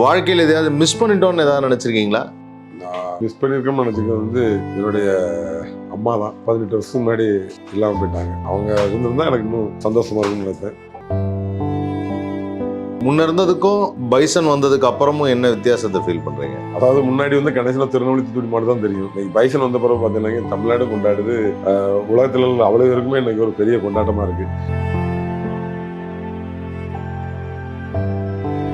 வாழ்க்கையில் எதையாவது மிஸ் பண்ணிட்டோம்னு ஏதாவது நினைச்சிருக்கீங்களா? நான் மிஸ் பண்ணியிருக்கோம்னு நினச்சிக்கிறது வந்து என்னுடைய அம்மா தான் பதினெட்டு வருஷம் முன்னாடி இல்லாமல் போயிட்டாங்க. அவங்க இருந்திருந்தா எனக்கு இன்னும் சந்தோஷமா இருக்கும்னு நினைப்பேன். முன்ன இருந்ததுக்கும் பைசன் வந்ததுக்கு அப்புறமும் என்ன வித்தியாசத்தை ஃபீல் பண்றீங்க? அதாவது முன்னாடி வந்து கடைசியில் திருநெல்வேலி தூத்துக்குடி மட்டும் தான் தெரியும். இன்னைக்கு பைசன் வந்த பிறகு பார்த்தீங்கன்னா தமிழ்நாடு கொண்டாடுது. உலகத்துல அவ்வளோ பேருக்குமே இன்னைக்கு ஒரு பெரிய கொண்டாட்டமா இருக்கு.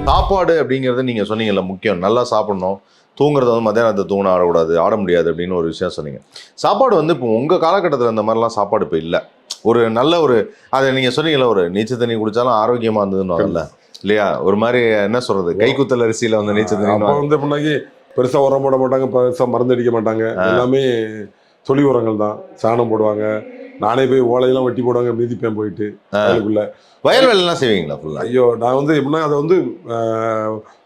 சாப்பாடு அப்படிங்கிறது நீங்க சொன்னீங்கல்ல முக்கியம். நல்லா சாப்பிடணும். தூங்குறது வந்து மத்தியானத்தை தூங்கின ஆடக்கூடாது ஆட முடியாது அப்படின்னு ஒரு விஷயம் சொன்னீங்க. சாப்பாடு வந்து இப்போ உங்க காலகட்டத்தில் இந்த மாதிரிலாம் சாப்பாடு இப்போ இல்லை. ஒரு நல்ல ஒரு அதை நீங்க சொன்னீங்கல்ல ஒரு நீச்சல் தண்ணி குடிச்சாலும் ஆரோக்கியமா இருந்ததுன்னு இல்லையா? ஒரு மாதிரி என்ன சொல்றது? கைக்குத்தல் அரிசியில வந்து நீச்சல் தண்ணி வந்து முன்னாடி பெருசா உரம் போட மாட்டாங்க பெருசா மருந்து அடிக்க மாட்டாங்க எல்லாமே தொழி உரங்கள் தான். சாணம் போடுவாங்க. நானே போய் ஓலையெல்லாம் வெட்டி போடுவாங்க மிதிப்பேன் போயிட்டு வயலுக்குள்ள வயல் வேலைலாம் செய்வீங்களா ஃபுல்லா ஐயோ நான் வந்து எப்படின்னா அதை வந்து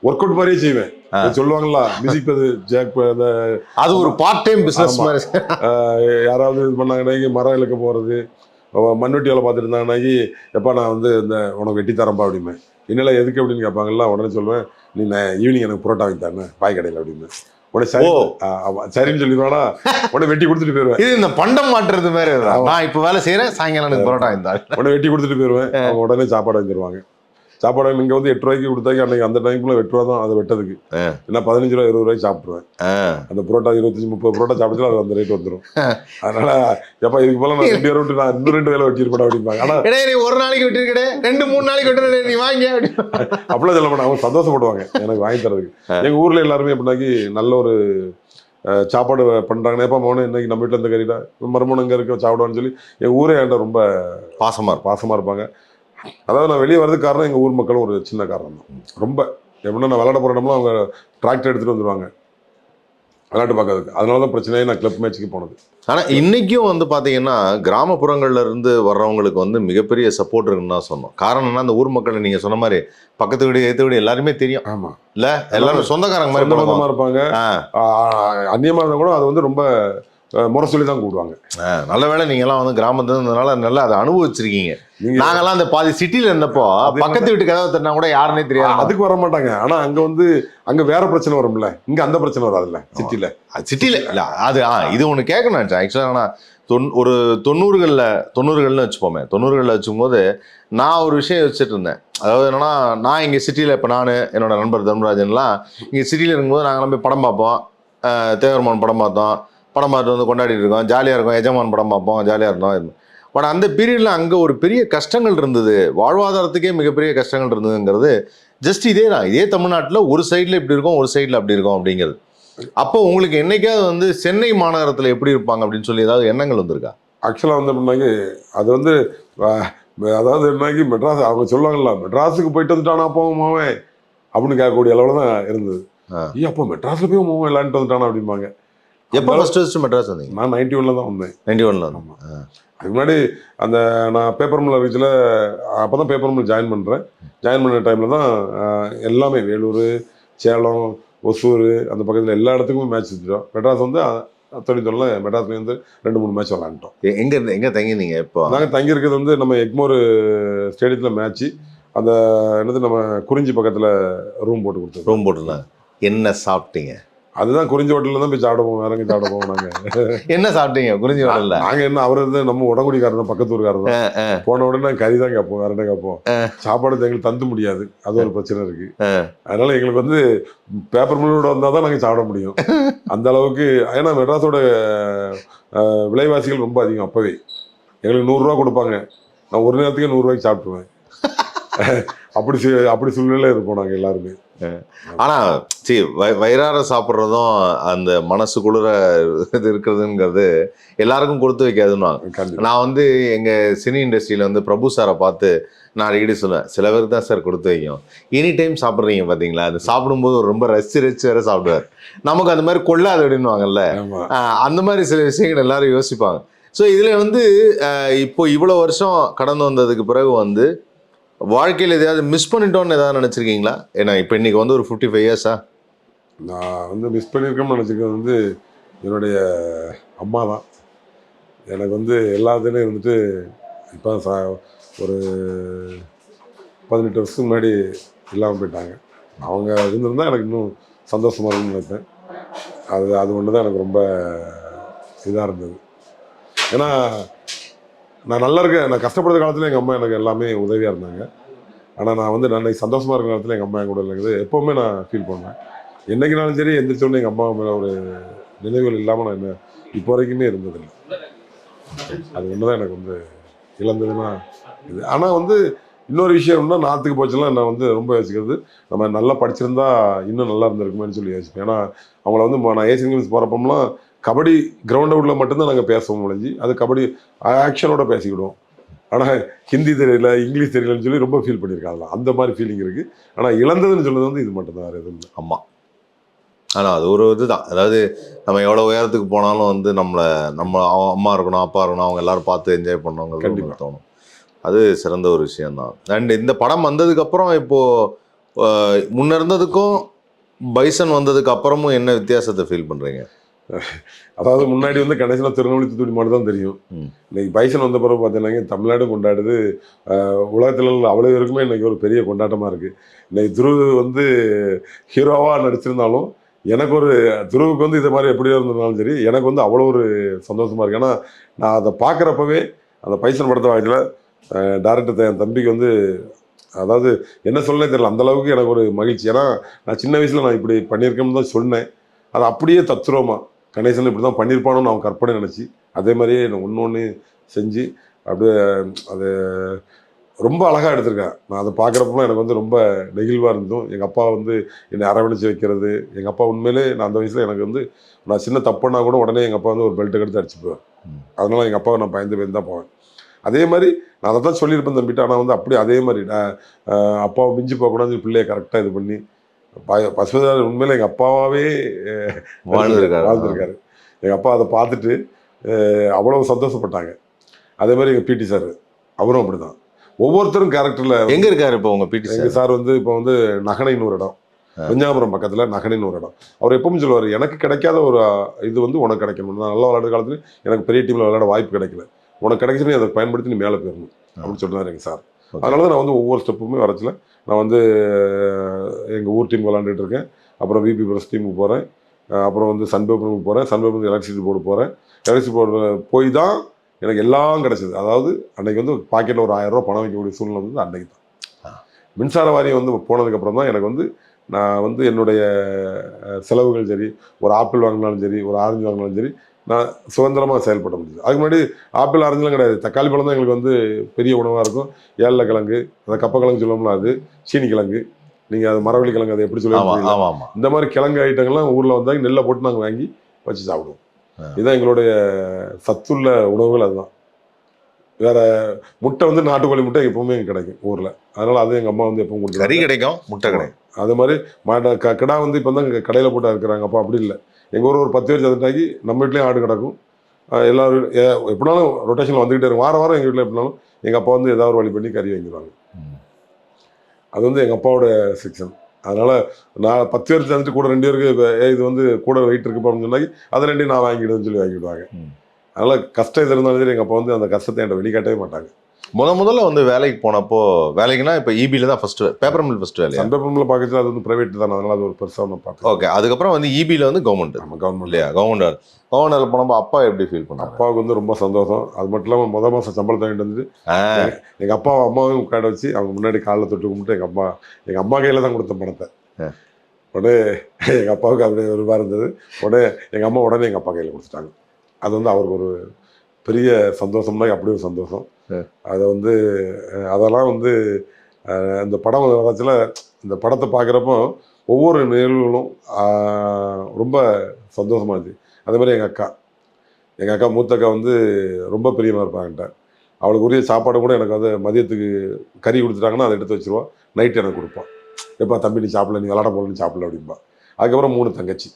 ஒர்க் அவுட் மாதிரியே செய்வேன். சொல்லுவாங்களா மிதிப்பது ஜாக் அந்த அது ஒரு பார்ட் டைம் பிசினஸ் ஆமா. மாதிரி. யாராவது இது பண்ணாங்கன்னாக்கி மரம் இழுக்க போகிறது மண்வெட்டி வேலை பார்த்துட்டு இருந்தாங்கன்னாக்கி எப்பா நான் வந்து இந்த உனக்கு வெட்டி தரேன்ப்பா அப்படிம்பேன். என்னல எதுக்கு அப்படின்னு கேட்பாங்கல்ல உடனே சொல்லுவேன் நீ ஈவினிங் எனக்கு புரோட்டா வாங்கி தரேன் பாய் கடையில் அப்படின்னு. உடனே சரி சரின்னு சொல்லிடுவானா? உடனே வெட்டி கொடுத்துட்டு போயிடுவேன் இது இந்த பண்டம் மாட்டுறது மாதிரி. நான் இப்போ வேலை செய்யறேன் சாயங்காலம் எனக்கு பரோட்டா இருந்தால் உடனே வெட்டி கொடுத்துட்டு அவங்க உடனே சாப்பாடு வாங்கி தருவாங்க சாப்பாடு இங்கே வந்து எட்டு ரூபாய்க்கு கொடுத்தாங்க அன்னைக்கு அந்த டைம்ல எட்டு ரூபா தான் அதை வெட்டதுக்கு. ஏன்னா பதினஞ்சு ரூபா இருபது ரூபாய்க்கு சாப்பிட்ருவேன் அந்த புரோட்டா இருபத்தஞ்சு முப்பது புரோட்டா சாப்பிட்டு அது அந்த ரேட் வந்துடும் அதனால எப்பா இதுக்கு போல நான் ரெண்டு விட்டு நான் இன்னும் ரெண்டு வேலை வெட்டியிருப்பேன் அப்படிம்பாங்க. ஆனா நீ ஒரு நாளைக்கு விட்டுருக்கடே. ரெண்டு மூணு நாளைக்கு விட்டு நீ வாங்கி. அப்படி அப்படிலாம் சொல்ல மாட்டாங்க அவங்க சந்தோஷப்படுவாங்க. எனக்கு வாங்கி தரதுக்கு. எங்க ஊர்ல எல்லாருமே எப்படின்னாக்கி நல்ல ஒரு சாப்பாடு பண்றாங்க எப்ப மோனே இன்னைக்கு நம்ம வீட்டுல இந்த கறிடா? மருமணம் இங்க இருக்க சாப்பிடுவான்னு சொல்லி எங்க ஊரே என்கிட்ட ரொம்ப பாசமா இருக்கும். பாசமா இருப்பாங்க. அதாவது நான் வெளியே வர்றதுக்கு காரணம் எங்க ஊர் மக்களும் ஒரு சின்ன காரணம் தான். ரொம்ப எப்படின்னா நான் விளையாட போற இடம்லாம் அவங்க டிராக்டர் எடுத்துட்டு வந்துருவாங்க. விளையாட்டு பார்க்கறதுக்கு. அதனால தான் பிரச்சனையே நான் கிளப் மேட்ச்சுக்கு போனது. ஆனா இன்னைக்கும் வந்து பாத்தீங்கன்னா கிராமப்புறங்கள்ல இருந்து வர்றவங்களுக்கு வந்து மிகப்பெரிய சப்போர்ட் இருக்குன்னு தான் சொன்னோம். காரணம்னா அந்த ஊர் மக்கள் நீங்க சொன்ன மாதிரி பக்கத்து வீடு ஏத்து வீடு எல்லாருமே தெரியும். ஆமா. இல்ல? எல்லாரும் சொந்தக்காரங்க மாதிரி இருப்பாங்க. ஆ, ஆஹ், அந்நியமா இருந்தா கூட அது வந்து ரொம்ப முறை சொல்லி தான் கூடுவாங்க நல்ல வேளை நீங்க எல்லாம் வந்து கிராமத்துல இருந்ததுனால நல்லா அதை அனுபவிச்சிருக்கீங்க. நீங்க நாங்கெல்லாம் அந்த பாதி சிட்டில இருந்தப்போ பக்கத்து வீட்டு கதவை தட்டினா கூட யாருன்னே தெரியாது அதுக்கு வர மாட்டாங்க. ஆனா அங்க வந்து அங்க வேற பிரச்சனை வரும்ல. இங்க அந்த பிரச்சனை வராதுல்ல சிட்டில சிட்டில இல்ல அது ஆ இது ஒன்று கேட்கணும் ஆக்சுவலாக நான் தொன் ஒரு தொண்ணூறுகளில் தொண்ணூறுகள்னு வச்சுப்போமே தொண்ணூறுகளில் வச்சுக்கும்போது நான் ஒரு விஷயம் வச்சுட்டு இருந்தேன். அதாவது என்னன்னா நான் இங்கே சிட்டியில் இப்போ நான் என்னோட நண்பர் தர்மராஜன்லாம் இங்கே சிட்டியில் இருக்கும்போது நாங்களாம் போய் படம் பார்ப்போம். தேவர்மான் படம் பார்த்தோம். படம் பார்த்து வந்து கொண்டாடிட்டு இருக்கோம். ஜாலியாக இருக்கும். எஜமான் படம் பார்ப்போம். ஜாலியாக இருந்தோம். பட் அந்த பீரியடில் அங்கே ஒரு பெரிய கஷ்டங்கள் இருந்தது. வாழ்வாதாரத்துக்கே மிகப்பெரிய கஷ்டங்கள் இருந்ததுங்கிறது ஜஸ்ட் இதே தான். இதே தமிழ்நாட்டில் ஒரு சைடில் இப்படி இருக்கும் ஒரு சைடில் அப்படி இருக்கும் அப்படிங்கிறது. அப்போ உங்களுக்கு என்னைக்காவது வந்து சென்னை மாநகரத்தில் எப்படி இருப்பாங்க அப்படின்னு சொல்லி ஏதாவது எண்ணங்கள் வந்திருக்கா? ஆக்சுவலா வந்து எப்படின்னாக்கி அது வந்து அதாவது என்னக்கி மெட்ராஸ் அவங்க சொல்லுவாங்கல்ல மெட்ராஸுக்கு போயிட்டு வந்துட்டானா மாவன் அப்படின்னு கேட்கக்கூடிய அளவுல தான் இருந்தது. ஏ அப்போ மெட்ராஸ்ல போய் மாவன் விளையாண்டு வந்துட்டானா அப்படிம்பாங்க. எப்போ ஃபர்ஸ்ட் ஃபர்ஸ்ட் மெட்ராஸ் வந்தீங்க? நான் நைன்டி ஒன்ல தான் வந்தேன். நைன்டி ஒன்ல ஆமா. அதுக்கு முன்னாடி அந்த நான் பேப்பர் மில் ரீச்சில் அப்போ தான் பேப்பர் மில் ஜாயின் பண்ணுறேன் ஜாயின் பண்ண டைமில் தான் எல்லாமே வேலூர் சேலம் ஒசூர் அந்த பக்கத்தில் எல்லா இடத்துக்குமே மேட்ச் வச்சுட்டோம் மெட்ராஸ் வந்து தொழில்துறையில் மெட்ராஸ்ல வந்து ரெண்டு மூணு மேட்ச் விளாண்டோம் எங்க இருந்து எங்க தங்கினீங்க இப்போ நாங்கள் தங்கியிருக்கிறது வந்து நம்ம எக்மோர் ஸ்டேடியத்தில் மேட்ச்சு அந்த என்னது நம்ம குறிஞ்சி பக்கத்தில் ரூம் போட்டு கொடுத்தோம் ரூம் போட்டுருந்தாங்க என்ன சாப்பிட்டீங்க? அதுதான் குறிஞ்சி ஹோட்டலில் தான் போய் சாப்பிட போவோம் வேற எங்கே சாப்பிட போவோம் நாங்கள் என்ன சாப்பிட்டீங்க? குறிஞ்சி வரல நாங்கள் என்ன அவர் வந்து நம்ம உடங்குடிக்காரர் தான் பக்கத்து ஊருக்காரர் தான். போன உடனே கறி தான் கேட்போம் வேற என்ன கேட்போம்? சாப்பாடு எங்களுக்கு தந்து முடியாது. அது ஒரு பிரச்சனை இருக்கு. அதனால எங்களுக்கு வந்து பேப்பர் மில்லோட வந்தால் தான் நாங்கள் சாப்பிட முடியும். அந்த அளவுக்கு ஏன்னா மெட்ராஸோட விலைவாசிகள் ரொம்ப அதிகம் அப்பவே. எங்களுக்கு நூறுரூவா கொடுப்பாங்க. நான் ஒரு நேரத்துக்கு நூறுரூவாய்க்கு சாப்பிட்டுருவேன். அப்படி அப்படி சூழ்நிலையில் இருப்போம் நாங்கள் எல்லாருமே. ஆனா சரி வய- வயிறார சாப்பிட்றதும் அந்த மனசு குளிர இது இருக்கிறதுங்கிறது எல்லாருக்கும் கொடுத்து வைக்காதுன்னு நான் வந்து எங்க சினி இண்டஸ்ட்ரியில வந்து பிரபு சாரை பார்த்து நான் அடிக்கடி சொல்லுவேன் சில பேருக்கு தான் சார் கொடுத்து வைக்கும். எனி டைம் சாப்பிட்றீங்க பாத்தீங்களா? அது சாப்பிடும்போது ரொம்ப ரசிச்சு ரசிச்சு வேற சாப்பிடுவார். நமக்கு அந்த மாதிரி கொள்ளாது ஆஹ் அந்த மாதிரி சில விஷயங்கள் எல்லாரும் யோசிப்பாங்க. ஸோ இதில் வந்து இப்போ இவ்வளோ வருஷம் கடந்து வந்ததுக்கு பிறகு வந்து வாழ்க்கையில் எதையாவது மிஸ் பண்ணிட்டோம்னு ஏதாவது நினச்சிருக்கீங்களா? ஏன்னா இப்போ இன்னைக்கு வந்து ஒரு ஃபிஃப்டி ஃபைவ் இயர்ஸா நான் வந்து மிஸ் பண்ணியிருக்கேன்னு நினச்சிக்கிறது வந்து என்னுடைய அம்மா தான் எனக்கு வந்து எல்லாத்துலேயும் இருந்துட்டு இப்போ சா ஒரு பதினெட்டு வருஷத்துக்கு முன்னாடி இல்லாமல் போயிட்டாங்க. அவங்க இருந்திருந்தா எனக்கு இன்னும் சந்தோஷமாக இருக்கும்னு நினைப்பேன். அது அது ஒன்று தான் எனக்கு ரொம்ப இதாக இருந்தது. ஏன்னா நான் நல்லா இருக்க நான் கஷ்டப்படுற காலத்தில் எங்கள் அம்மா எனக்கு எல்லாமே உதவியாக இருந்தாங்க. ஆனால் நான் வந்து நான் சந்தோஷமாக இருக்கிற காலத்தில் எங்கள் அம்மா என் கூட இல்லைங்கிறது எப்போவுமே நான் ஃபீல் பண்ணுவேன். என்னைக்குனாலும் சரி எந்திரிச்சோடனே எங்கள் அம்மா மேலே ஒரு நினைவுகள் இல்லாமல் நான் என்ன இப்போ வரைக்குமே இருந்ததில்லை. அது ஒன்று தான் எனக்கு வந்து இழந்ததுன்னா இது. ஆனால் வந்து இன்னொரு விஷயம்னா நாற்றுக்கு போச்செல்லாம் நான் வந்து ரொம்ப யோசிக்கிறது நம்ம நல்லா படிச்சிருந்தா இன்னும் நல்லா இருந்திருக்குமேன்னு சொல்லி யோசிப்பேன். ஏன்னா அவங்கள வந்து நான் ஏசியன் கேம்ஸ் போகிறப்பம்லாம் கபடி கிரவுண்ட் அவுட்டில் மட்டும்தான் நாங்கள் பேசுவோம் முடிஞ்சு அது கபடி ஆக்ஷனோட பேசிக்கிடுவோம். ஆனால் ஹிந்தி தெரியல இங்கிலீஷ் தெரியலன்னு சொல்லி ரொம்ப ஃபீல் பண்ணியிருக்காங்க. அந்த மாதிரி ஃபீலிங் இருக்குது ஆனால் இழந்ததுன்னு சொல்றது வந்து இது மட்டும்தான் வேறு எதுவும் இல்லை. ஆமா. ஆனா அது ஒரு இதுதான். அதாவது நம்ம எவ்வளவு உயரத்துக்கு போனாலும் வந்து நம்மள நம்ம அம்மா இருக்கணும் அப்பா இருக்கணும் அவங்க எல்லாரும் பார்த்து என்ஜாய் பண்ணவங்க கண்டிப்பா. தோணும். அது சிறந்த ஒரு விஷயம்தான். அண்ட் இந்த படம் வந்ததுக்கு அப்புறம் இப்போ அஹ், முன்ன இருந்ததுக்கும் பைசன் வந்ததுக்கு அப்புறமும் என்ன வித்தியாசத்தை ஃபீல் பண்றீங்க? அதாவது முன்னாடி வந்து கடைசியில் திருநெல்வேலி தூத்துக்குடி மட்டும் தான் தெரியும். இன்னைக்கு பைசன் வந்த பிறகு பார்த்தீங்கன்னா தமிழ்நாடு கொண்டாடுது. உலகத்துல உள்ள அவ்வளோ பேருக்குமே இன்னைக்கு ஒரு பெரிய கொண்டாட்டமாக இருக்குது இன்னைக்கு துருவ் வந்து ஹீரோவாக நடிச்சிருந்தாலும் எனக்கு ஒரு துருவுக்கு வந்து இது மாதிரி எப்படியோ இருந்திருந்தாலும் சரி எனக்கு வந்து அவ்வளோ ஒரு சந்தோஷமாக இருக்குது ஏன்னா நான் அதை பார்க்குறப்பவே அந்த பைசன் படத்தை வாங்கியில் டேரக்டர் என் தம்பிக்கு வந்து அதாவது என்ன சொல்லனே தெரியல. அந்த அளவுக்கு எனக்கு ஒரு மகிழ்ச்சி. ஏன்னா நான் சின்ன வயசில் நான் இப்படி பண்ணியிருக்கேன்னு தான் சொன்னேன். அது அப்படியே தத்துருவமா கணேசன் இப்படி தான் பண்ணியிருப்பானோன்னு அவன் கற்பனை நினச்சி அதே மாதிரியே ஒன்று ஒன்று செஞ்சு அப்படியே அது ரொம்ப அழகாக எடுத்திருக்கேன். நான் அதை பார்க்குறப்பலாம் எனக்கு வந்து ரொம்ப நெகிழ்வாக இருந்தும் எங்கள் அப்பா வந்து என்னை அரவணைச்சு வைக்கிறது. எங்கள் அப்பா உண்மையிலே நான் அந்த வயசில் எனக்கு வந்து நான் சின்ன தப்புனா கூட உடனே எங்கள் அப்பா வந்து ஒரு பெல்ட் எடுத்து அடிச்சுப்பேன். அதனால எங்கள் அப்பாவை நான் பயந்து பயந்து தான் போவேன். அதே மாதிரி நான் அதை தான் சொல்லியிருப்பேன் தம்பிட்டு. ஆனால் வந்து அப்படியே அதே மாதிரி நான் அப்பாவை மிஞ்சி போகக்கூடாது பிள்ளைய கரெக்டாக இது பண்ணி ப- பசுபதார் உண்மையில எங்கள் அப்பாவாவே அஹ், வாழ்ந்திருக்காரு. வாழ்ந்திருக்காரு. எங்கள் அப்பா அதை பார்த்துட்டு அஹ், அவ்வளவு சந்தோஷப்பட்டாங்க. அதே மாதிரி எங்கள் பிடி சார். அவரும் அப்படிதான். ஒவ்வொருத்தரும் கேரக்டரில் எங்க இருக்காரு இப்போ உங்க பிடி எங்கள் சார்? வந்து இப்போ வந்து நகனைன்னு ஒரு இடம். கொஞ்சாபுரம் பக்கத்தில் நகனைன்னு ஒரு இடம். அவர் எப்பவும் சொல்லுவார் எனக்கு கிடைக்காத ஒரு இது வந்து உனக்கு கிடைக்கணும். நான் நல்லா விளையாடுற காலத்துல எனக்கு பெரிய டீமில் விளையாட வாய்ப்பு கிடைக்கல. உனக்கு நீ அதை பயன்படுத்தி நீ மேலே போயிடணும். அப்படின்னு சொன்னார் எங்கள் சார். அதனால தான் நான் வந்து ஒவ்வொரு ஸ்டெப்புமே வரச்சில் நான் வந்து எங்கள் ஊர் டீம் விளாண்டுட்டு இருக்கேன். அப்புறம் விபி பிரஸ் டீமுக்கு போகிறேன் அப்புறம் வந்து சன்பேப்பருக்கு போகிறேன் சன்பேப்பர் எலக்ட்ரிசிட்டி போர்டு போகிறேன் எலக்ட்ரிசிட்டி போர்டு போய் தான் எனக்கு எல்லாம் கிடச்சிது. அதாவது அன்றைக்கி வந்து பாக்கெட்டில் ஒரு ஆயிரம் பணம் வைக்கக்கூடிய சூழ்நிலை வந்து அன்றைக்கி தான். மின்சார வாரியம் வந்து போனதுக்கப்புறம் தான் எனக்கு வந்து நான் வந்து என்னுடைய செலவுகள் சரி ஒரு ஆப்பிள் வாங்கினாலும் சரி ஒரு ஆரஞ்சு வாங்கினாலும் சரி நான் சுதந்திரமாக செயல்பட முடியுது. அதுக்கு முன்னாடி ஆப்பிள் ஆரஞ்சுலாம் கிடையாது. தக்காளி பழம் தான் எங்களுக்கு வந்து பெரிய உணவாக இருக்கும். ஏழை கிழங்கு அந்த கப்பக்கிழங்கு சொல்லுவோம்ல அது சீனி கிழங்கு. நீங்கள் அது மரவள்ளி கிழங்கு அதை எப்படி சொல்லுவீங்க இந்த மாதிரி கிழங்கு ஐட்டங்கள்லாம் ஊரில் வந்தாங்க நெல்லை போட்டு நாங்கள் வாங்கி வச்சு சாப்பிடுவோம். இதுதான் எங்களுடைய சத்துள்ள உணவுகள் அதுதான். வேற முட்டை வந்து நாட்டுக்கோழி முட்டை எப்பவுமே கிடைக்கும் ஊரில். அதனால அது எங்கள் அம்மா வந்து எப்பவும் கறி கொடுத்துருக்காங்க கிடைக்கும் முட்டை கிடைக்கும். அது மாதிரி மாட்டை க கிடா வந்து இப்போ தான் கடையில் போட்டு இருக்கிறாங்க அப்போ அப்படி இல்லை. எங்கள் ஊர் ஒரு பத்து பேர் சேர்ந்துட்டாக்கி நம்ம வீட்லேயும் ஆடு கிடக்கும். எல்லாரும் எப்படினாலும் ரொட்டேஷனில் வந்துக்கிட்டே இருக்கும். வாரம் வாரம் எங்கள் வீட்டில் எப்படினாலும் எங்கள் அப்பா வந்து ஏதாவது ஒரு வழி பண்ணி கறி வாங்கிடுவாங்க. அது வந்து எங்கள் அப்பாவோட செக்ஷன் அதனால நான் பத்து பேர் சேர்ந்துட்டு கூட ரெண்டு பேருக்கு ஏய், இது வந்து கூட வெயிட் இருக்கு அப்படின்னு சொன்னாக்கி அதை ரெண்டையும் நான் வாங்கிடுவேன்னு சொல்லி வாங்கிடுவாங்க. அதனால கஷ்டம் எது இருந்தாலும் சரி எங்கள் அப்பா வந்து அந்த கஷ்டத்தை என்கிட்ட வெளிக்காட்டவே மாட்டாங்க. முத முதல்ல வந்து வேலைக்கு போனப்போ வேலைக்குன்னா இப்போ இபில தான் ஃபர்ஸ்ட் பேப்பர் மில் ஃபர்ஸ்ட் வேலையா? சந்தர்ப்பம்ல பார்க்கறது அது வந்து பிரைவேட் தானே அதனால அது ஒரு பெருசாக நான் பார்த்தேன் ஓகே அதுக்கப்புறம் வந்து இபில வந்து கவர்மெண்ட் நம்ம கவர்மெண்ட் இல்லையா? கவர்மெண்ட் கவர்மெண்ட்ல போனப்போ அப்பா எப்படி ஃபீல் பண்ணாங்க அப்பாவுக்கு வந்து ரொம்ப சந்தோஷம். அது மட்டும் இல்லாமல் முத மாதம் சம்பளத்தை வாங்கிட்டு வந்து ஆ, எங்கள் அப்பாவும் அம்மாவையும் உட்கார வச்சு அவங்க முன்னாடி காலில் தொட்டு கும்பிட்டு எங்கள் அம்மா எங்கள் அம்மா கையில் தான் கொடுத்த பணத்தை. உடனே எங்கள் அப்பாவுக்கு அப்படியே ஒரு மாதிரி இருந்தது. உடனே எங்கள் அம்மா உடனே எங்கள் அப்பா கையில் கொடுத்துட்டாங்க. அது வந்து அவருக்கு ஒரு பெரிய சந்தோஷம்னா அப்படி ஒரு சந்தோஷம். அதை வந்து அதெல்லாம் வந்து அந்த இந்த படம் வளர்ச்சியில் இந்த படத்தை பார்க்குறப்போ ஒவ்வொரு நிகழ்வுகளும் ரொம்ப சந்தோஷமா இருந்துச்சு. அதே மாதிரி எங்கள் அக்கா. எங்கள் அக்கா மூத்த அக்கா வந்து ரொம்ப பிரியமாக இருப்பாங்கன்ட்ட அவளுக்கு உரிய சாப்பாடு கூட எனக்கு வந்து மதியத்துக்கு கறி கொடுத்துட்டாங்கன்னா அதை எடுத்து வச்சிருவா. நைட்டு எனக்கு கொடுப்பான் எப்போ தம்பி நீ சாப்பிடல நீ விளாட போகல நீ சாப்பிடல அப்படின்பா அதுக்கப்புறம் மூணு தங்கச்சி.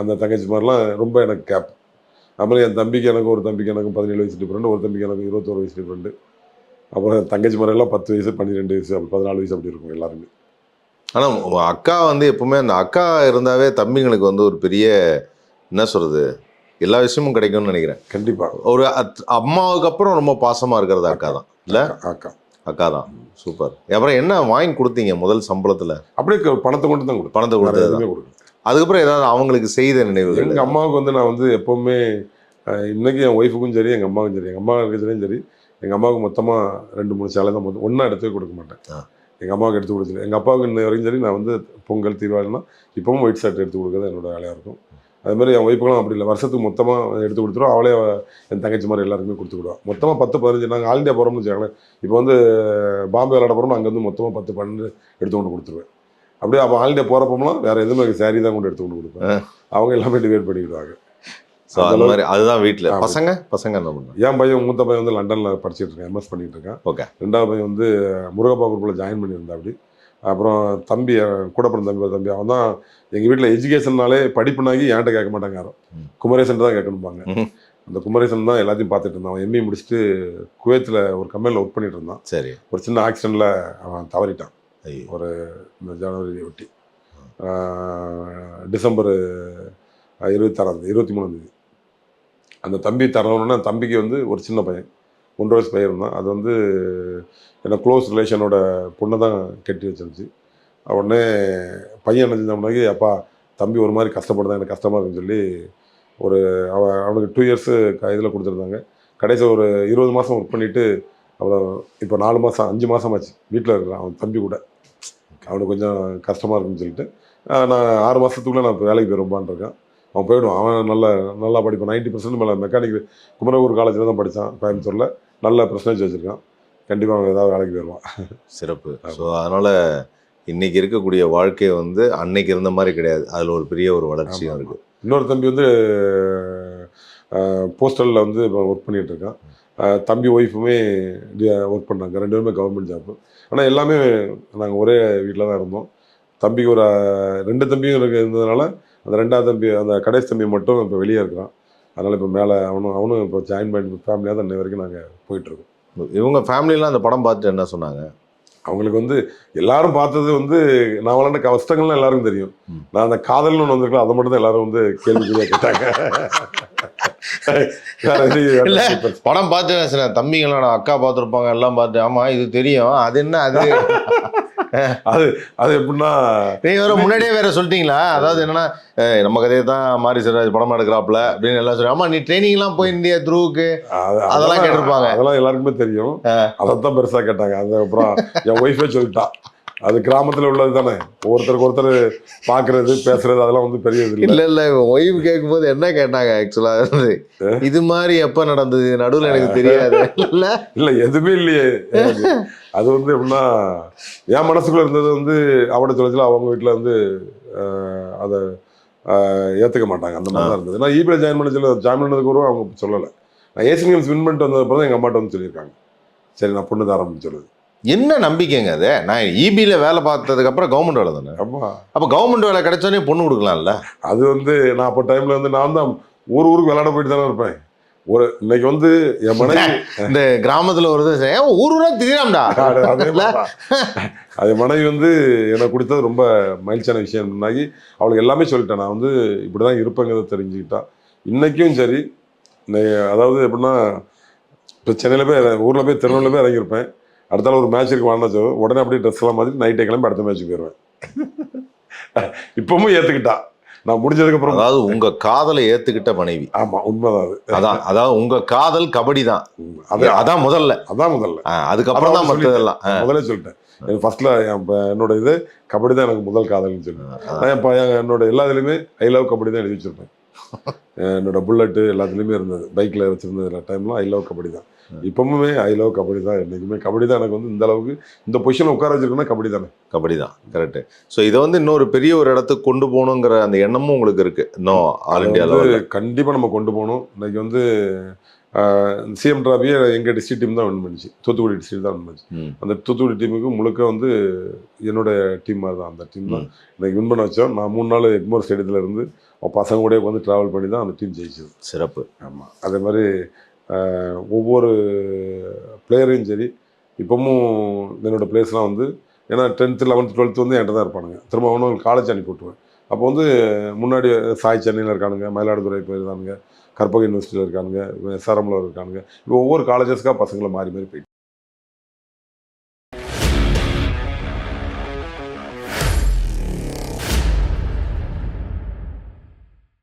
அந்த தங்கச்சி மாதிரிலாம் ரொம்ப எனக்கு கேப். அப்புறம் என் தம்பிக்கு எனக்கு ஒரு தம்பிக்கு எனக்கு பதினேழு வயசு டிஃப்ரெண்ட் ஒரு தம்பிக்கு எனக்கு இருபத்தோரு வயசு டிஃப்ரெண்ட் அப்புறம் என் தங்கச்சி மாதிரிலாம் பத்து வயசு பன்னிரெண்டு வயசு அப்படி பதினாலு வயசு அப்படி இருக்கும் எல்லாருமே. ஆனா உங்க அக்கா வந்து எப்பவுமே அந்த அக்கா இருந்தாவே தம்பிங்களுக்கு வந்து ஒரு பெரிய என்ன சொல்றது எல்லா விஷயமும் கிடைக்கும்னு நினைக்கிறேன். கண்டிப்பாக ஒரு அம்மாவுக்கு அப்புறம் ரொம்ப பாசமா இருக்கிறது அக்கா தான். இல்ல? அக்கா அக்கா. தான். சூப்பர். அப்புறம் என்ன வாங்கி கொடுத்தீங்க முதல் சம்பளத்துல? அப்படியே பணத்தை கொண்டு தான் கொடுப்பேன் பணத்தை எதுவுமே கொடுக்கல அதுக்கப்புறம் ஏதாவது அவங்களுக்கு செய்த நினைவுகள்? எங்க அம்மாவுக்கு வந்து நான் வந்து எப்பவுமே அஹ், இன்னைக்கு என் ஒய்ஃபுக்கும் சரி எங்க அம்மாவுக்கும் சரி எங்க அம்மா இருக்கிறதுலையும் சரி எங்க அம்மாவுக்கு மொத்தமா ரெண்டு மூணு சேலை தான் மொத்தம் ஒன்றா எடுத்து கொடுக்க மாட்டேன். ஆ. எங்க அம்மாவுக்கு எடுத்து கொடுத்துரு எங்க அப்பாவுக்கு இன்ன வரைக்கும் சரி நான் வந்து பொங்கல் தீபாவளினா இப்பவும் ஒயிட் ஷர்ட் எடுத்து கொடுக்குறது என்னோட வேலையா இருக்கும். அது மாதிரி என் ஒய்ஃபுக்கெல்லாம் அப்படி இல்லை. வருஷத்துக்கு மொத்தமாக எடுத்து கொடுத்துருவோம். அவளே அவ- என் தங்கச்சி மாதிரி எல்லாருக்குமே கொடுத்துக்கிடுவா மொத்தமாக பத்து பதினஞ்சு நாங்கள் ஆல் இந்தியா போகிறோம்னு வச்சுக்கோங்களேன் இப்போ வந்து பாம்பே விளையாட போகிறோம் அங்கே வந்து மொத்தமாக பத்து பன்னெண்டு எடுத்து கொண்டு கொடுத்துருவேன். அப்படியே அப்போ ஆல் இந்தியா போகிறப்போம்லாம் வேற எதுவுமே saree தான் கொண்டு எடுத்து கொண்டு கொடுப்பேன். அவங்க எல்லாமே டிவைட் பண்ணிக்கிடுவாங்க. ஸோ அது மாதிரி அதுதான் வீட்டில். பசங்க? பசங்க என்ன பண்ணுறாங்க என் பையன் மூத்த பையன் வந்து லண்டனில் படிச்சிட்டு இருக்கேன் எம்எஸ் பண்ணிட்டு இருக்கான். Okay. ரெண்டாவது பையன் வந்து முருகப்பா குரூப்பில் ஜாயின் பண்ணியிருந்தா அப்படி. அப்புறம் தம்பி கூட பிறந்த தம்பி தம்பி. அவன் தான் எங்கள் வீட்டில் எஜுகேஷன்னாலே படிப்புனாகி என்கிட்ட கேட்க மாட்டாங்க யாரும். குமரேசன் தான் கேட்கணும்பாங்க. அந்த குமரேசன் தான் எல்லாத்தையும் பார்த்துட்டு இருந்தான். அவன் எம்ஏ முடிச்சுட்டு குவைத்தில் ஒரு கம்பெனியில் ஒர்க் பண்ணிட்டு இருந்தான். சரி. ஒரு சின்ன ஆக்சிடெண்ட்டில் அவன் தவறிட்டான். ஒரு இந்த ஜனவரி ஒட்டி. டிசம்பர் இருபத்தாறாம் தேதி இருபத்தி மூணாம் தேதி. அந்த தம்பி தரணுன்னா தம்பிக்கு வந்து ஒரு சின்ன பையன். ஒன்றரை வயசு பையன் இருந்தான். அது வந்து என்ன க்ளோஸ் ரிலேஷனோட பொண்ணை தான் கட்டி வச்சிருந்துச்சு. உடனே பையன் என்ன செஞ்சோம்னாக்கி அப்பா தம்பி ஒரு மாதிரி கஷ்டப்படுதான் எனக்கு கஷ்டமாக இருக்குன்னு சொல்லி ஒரு அவ அவனுக்கு டூ இயர்ஸு இதில் கொடுத்துருந்தாங்க. கடைசி ஒரு இருபது மாதம் ஒர்க் பண்ணிவிட்டு அப்புறம் இப்போ நாலு மாதம் அஞ்சு மாதம் ஆச்சு. வீட்டில் இருக்கிறான் அவன் தம்பி கூட. அவனுக்கு கொஞ்சம் கஷ்டமாக இருக்குன்னு சொல்லிட்டு நான் ஆறு மாதத்துக்குள்ளே நான் இப்போ வேலைக்கு போயிருப்பான் இருக்கேன் அவன் போயிடுவான். அவன் நல்ல நல்லா படிப்பான். நைன்ட்டி பர்சன்ட் மேலே மெக்கானிக் குமரகூர் காலேஜில் தான் படித்தான் கோயம்புத்தூரில். நல்ல பர்சன்டேஜ் வச்சுருக்கான். கண்டிப்பாக அவன் ஏதாவது வேலைக்கு போயிடுவான் சிறப்பு. ஸோ அதனால இன்னைக்கு இருக்கக்கூடிய வாழ்க்கை வந்து அன்னைக்கு இருந்த மாதிரி கிடையாது. அதுல ஒரு பெரிய ஒரு வளர்ச்சியும் ஆமா, இருக்கு. இன்னொரு தம்பி வந்து போஸ்டலில் வந்து ஒர்க் பண்ணிட்டு இருக்கான். ஆஹ் தம்பி ஒய்ஃபுமே ஒர்க் பண்ணாங்க ரெண்டு பேருமே கவர்மெண்ட் ஜாப் ஆனால் எல்லாமே நாங்கள் ஒரே வீட்டில் தான் இருந்தோம். தம்பிக்கு ஒரு ரெண்டு தம்பியும் இருக்கு இருந்ததுனால அந்த ரெண்டாவது தம்பி அந்த கடைசி தம்பி மட்டும் இப்போ வெளியே இருக்கிறான். அதனால் இப்போ மேலே அவனும் அவனும் இப்போ ஜாயின் பண்ணி ஃபேமிலியாக தான் இன்னை வரைக்கும் நாங்கள் போயிட்டுருக்கோம் இவங்க ஃபேமிலிலாம் அந்த படம் பார்த்துட்டு என்ன சொன்னாங்க? அவங்களுக்கு வந்து எல்லாரும் பார்த்தது வந்து நான் வளர்ந்த கஷ்டங்கள்லாம் எல்லாருக்கும் தெரியும். நான் அந்த காதல்னு ஒன்று வந்திருக்கலாம் அதை மட்டும் தான் எல்லாரும் வந்து கேள்விக்குறியா கேட்டாங்க. படம் பார்த்து சொன்னேன் தம்பிங்களாம் நான் அக்கா பார்த்துருப்பாங்க எல்லாம் பார்த்து ஆமா இது தெரியும். அது என்ன அது? அது அது எப்படின்னா நீங்க வேற முன்னாடியே வேற சொல்லிட்டீங்களா? அதாவது என்னன்னா நம்ம கதையை தான் மாரி சிவராஜ் படம் எடுக்கிறாப்ல அப்படின்னு எல்லாம் சொல்லி ஆமா நீ ட்ரைனிங் எல்லாம் போயிருந்தியா த்ரூவுக்கு அது- அதெல்லாம் கேட்டிருப்பாங்க. அதெல்லாம் எல்லாருக்குமே தெரியும். அதைத்தான் பெருசா கேட்டாங்க. அது அப்புறம் என் ஒய்ஃபே சொல்லிட்டா. அது கிராமத்துல உள்ளது தானே? ஒருத்தருக்கு ஒருத்தர் பாக்குறது பேசுறது அதெல்லாம் வந்து பெரிய இது இல்லை. இல்ல ஒய்ஃப் கேட்கும்போது என்ன கேட்டாங்க ஆக்சுவலா இது மாதிரி எப்ப நடந்தது? நடுவுல எனக்கு தெரியாது. இல்ல. இல்ல எதுவுமே இல்லையே. அது வந்து எப்படின்னா என் மனசுக்குள்ள இருந்தது வந்து அவட சொல்லத்துல அவங்க வீட்டுல வந்து அதை ஏத்துக்க மாட்டாங்க. அந்த மாதிரி தான் இருந்தது. நான் ஈபில ஜாயின் பண்ண சொல்ல ஜாயின் பண்ணதுக்கு ஒரு அவங்க சொல்லலை. நான் ஏசியன் கேம்ஸ் வின் பண்ணிட்டு வந்தது தான் எங்க அம்மாட்ட வந்து சொல்லியிருக்காங்க. சரி நான் பொண்ணு தரேன் சொல்லுது. என்ன நம்பிக்கைங்க அது? நான் இபில வேலை பார்த்ததுக்கு அப்புறம் கவர்மெண்ட் வேலை தானே? அம்மா அப்ப கவர்மெண்ட் வேலை கிடைச்சோடனே பொண்ணு கொடுக்கலாம்ல? அது வந்து நான் அப்போ டைம்ல வந்து நான் தான் ஊர் ஊருக்கு விளையாட போயிட்டு தானே இருப்பேன். ஒரு இன்னைக்கு வந்து என் மனைவி இந்த கிராமத்துல ஒரு ஏன் ஊர் ஊரா திரியலாம்டா அது- மனைவி வந்து எனக்கு கொடுத்தது ரொம்ப மகிழ்ச்சியான விஷயம். முன்னாடி அவளுக்கு எல்லாமே சொல்லிட்டேன். நான் வந்து இப்படி தான் இருப்பேங்கிறத தெரிஞ்சுக்கிட்டா. இன்னைக்கும் சரி அதாவது எப்படின்னா இப்போ சென்னையில் போய் ஊரில் போய் திருநெல்வேலியில் போய் இறங்கியிருப்பேன். அடுத்த நாள் ஒரு மேட்ச் இருக்கு வாழ்ந்தா உடனே அப்படியே ட்ரெஸ் எல்லாம் மாதிரி நைட்டே கிளம்பி அடுத்த மேட்ச்சுக்கு போயிடுவேன் இப்பவும் ஏற்றுக்கிட்டா நான் முடிஞ்சதுக்கப்புறம் அதாவது உங்க காதலை ஏத்துக்கிட்ட மனைவி. ஆமாம் உண்மைதான் அது. அதான் அதாவது உங்க காதல் கபடி தான் அது அதான் முதல்ல. அதான் முதல்ல. அதுக்கப்புறம் தான் மற்றதெல்லாம் முதல்ல சொல்லிட்டேன். ஃபர்ஸ்ட்ல என்னோட இது கபடி தான் எனக்கு முதல் காதல்னு சொல்லி நான் இப்போ என்னோட எல்லா இதுலையுமே ஐ லவ் கபடி தான் எழுதி வச்சிருப்பேன். என்னோட புல்லட்டு எல்லாத்துலேயுமே இருந்தது. பைக்கில் வச்சிருந்த டைம்லாம் ஐ லவ் கபடி தான். இப்பவுமே ஐ லவ் கபடி தான் என்றைக்குமே கபடி தான் எனக்கு வந்து இந்த அளவுக்கு இந்த பொசிஷனில் உட்கார வச்சிருக்கேன்னா கபடி தானே. கபடி தான் கரெக்ட் ஸோ இதை வந்து இன்னொரு பெரிய ஒரு இடத்துக்கு கொண்டு போகணுங்கிற அந்த எண்ணமும் உங்களுக்கு இருக்கு. இன்னும் ஆல் இந்தியா அது லெவலில் வந்து கண்டிப்பா நம்ம கொண்டு போகணும். இன்னைக்கு வந்து சிஎம் டிராபியை எங்க டிஸ்ட்ரிக்ட் டீம் தான் வின் பண்ணிச்சு. தூத்துக்குடி டிஸ்ட்ரிக்ட் தான் வின் பண்ணிச்சு. அந்த தூத்துக்குடி டீமுக்கு முழுக்க வந்து என்னோட டீம் மாதிரி தான் அந்த டீம் தான். இன்னைக்கு வின் பண்ண வச்சோம். நான் மூணு நாள் எக்மோர் ஸ்டேடியத்தில் இருந்து அவன் பசங்க கூட வந்து ட்ராவல் பண்ணி தான் அந்த டீம் ஜெயிச்சது. சிறப்பு. ஆமாம் அதே மாதிரி ஒவ்வொரு பிளேயரையும் சரி இப்போவும் என்னோட பிளேஸ்லாம் வந்து ஏன்னா டென்த்து லெவன்த்து டுவெல்த்து வந்து என்கிட்ட தான் இருப்பானுங்க. திரும்ப அவனுக்கு காலேஜ் அனுப்பி விட்டுருவேன். அப்போ வந்து முன்னாடி சாய் சென்னையில் இருக்கானுங்க மயிலாடுதுறை போயிருக்கானுங்க கற்பக யூனிவர்சிட்டியில் இருக்கானுங்க எஸ்ஆர்எம்மில் இருக்கானுங்க. இப்போ ஒவ்வொரு காலேஜஸ்க்காக பசங்களை மாறி மாறி போயிட்டு